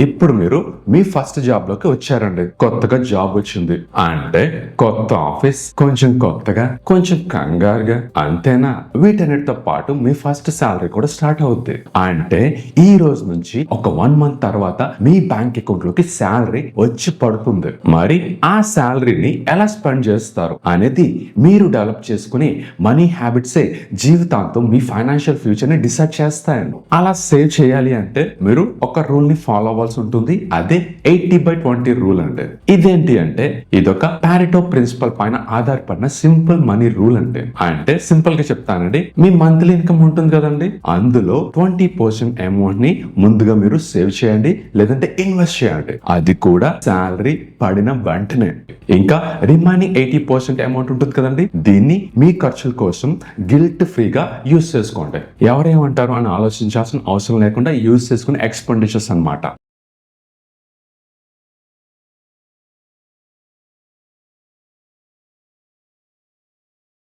ఇప్పుడు మీరు మీ ఫస్ట్ జాబ్లోకి వచ్చారండి. కొత్తగా జాబ్ వచ్చింది. అంటే కొత్త ఆఫీస్ కొంచెం కొత్తగా కొంచెం కంగారుగా అంతేనా? వీటన్నిటితో పాటు మీ ఫస్ట్ శాలరీ కూడా స్టార్ట్ అవుద్ది. అంటే ఈ రోజు నుంచి ఒక వన్ మంత్ తర్వాత మీ బ్యాంక్ అకౌంట్లోకి శాలరీ వచ్చి పడుతుంది. మరి ఆ శాలరీని ఎలా స్పెండ్ చేస్తారు అనేది మీరు డెవలప్ చేసుకుని మనీ హ్యాబిట్సే జీవితాంతం మీ ఫైనాన్షియల్ ఫ్యూచర్ని డిసైడ్ చేస్తాయండి. అలా సేవ్ చేయాలి అంటే మీరు ఒక రూల్ని ఫాలో అవ్వాల్సి ఉంటుంది. అదే ఎయిటీ బై ట్వంటీ రూల్ అండి. ఇదేంటి అంటే ఇదొక పారిటో ప్రిన్సిపల్ పైన ఆధారపడిన సింపుల్ మనీ రూల్ అంటే అంటే సింపుల్గా చెప్తానండి మీ మంత్లీ ఇన్కమ్ ఉంటుంది కదండి. అందులో ట్వంటీ పర్సెంట్ అమౌంట్ని ముందుగా మీరు సేవ్ చేయండి లేదంటే ఇన్వెస్ట్ చేయండి. అది కూడా శాలరీ పడిన వెంటనే. ఇంకా రిమైనింగ్ ఎయిటీ పర్సెంట్ అమౌంట్ ఉంటుంది కదండి. దీన్ని మీ ఖర్చుల కోసం గిల్ట్ ఫ్రీగా యూస్ చేసుకోండి. ఎవరేమంటారు అని ఆలోచించాల్సిన అవసరం లేకుండా యూస్ చేసుకునే ఎక్స్పెండిచర్స్ అన్నమాట.